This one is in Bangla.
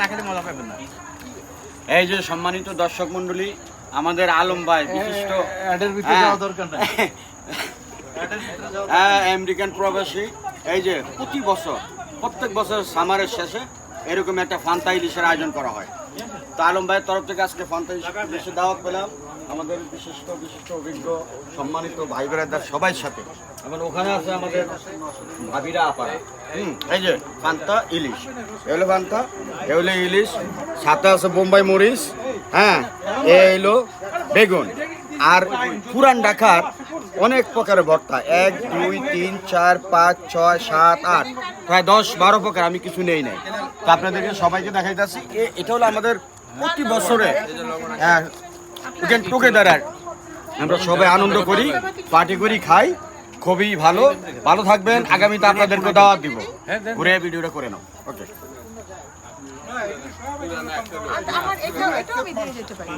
না খেলে মজা পাবেন না। এই যে সম্মানিত দর্শক মন্ডলী আমাদের আলম ভাই বিশিষ্ট হ্যাঁ। হ্যাঁ আমেরিকান প্রবাসী এই যে প্রতি বছর প্রত্যেক বছর সামারের শেষে এরকম একটা ফান্তা ইলিশের আয়োজন করা হয়। তো আলম ভাইয়ের তরফ থেকে আজকে ফান্তা ইলিশের দাওয়াত পেলাম। আমাদের বিশিষ্ট বিশিষ্ট, অভিজ্ঞ, সম্মানিত ভাই বেড়াদার সবাই সাথে। এবং ওখানে আছে আমাদের ভাবিরা, আপারা। হুম, এই যে ফান্তা ইলিশ। এগুলো ফান্তা এগুলো ইলিশ, সাথে আছে বোম্বাই মরিচ হ্যাঁ এ হলো বেগুন। আর পুরান ঢাকার অনেক প্রকারের ভর্তা। এক, দুই, তিন, চার, পাঁচ, ছয়, সাত, আট। প্রায় দশ, বারো প্রকার, আমি কিছু নেই নাই। তো আপনাদেরকে সবাইকে দেখাইতেছি। এটা হলো আমাদের প্রতি বছরে টুগেদার আর আমরা সবাই আনন্দ করি, পার্টি করি, খাই। খুবই ভালো। ভালো থাকবেন। আগামীতে আপনাদেরকে দাওয়াত দিব। ঘুরে ভিডিওটা করে নাও। ওকে আমার এটাও এটাও আমি দিয়ে যেতে পারি।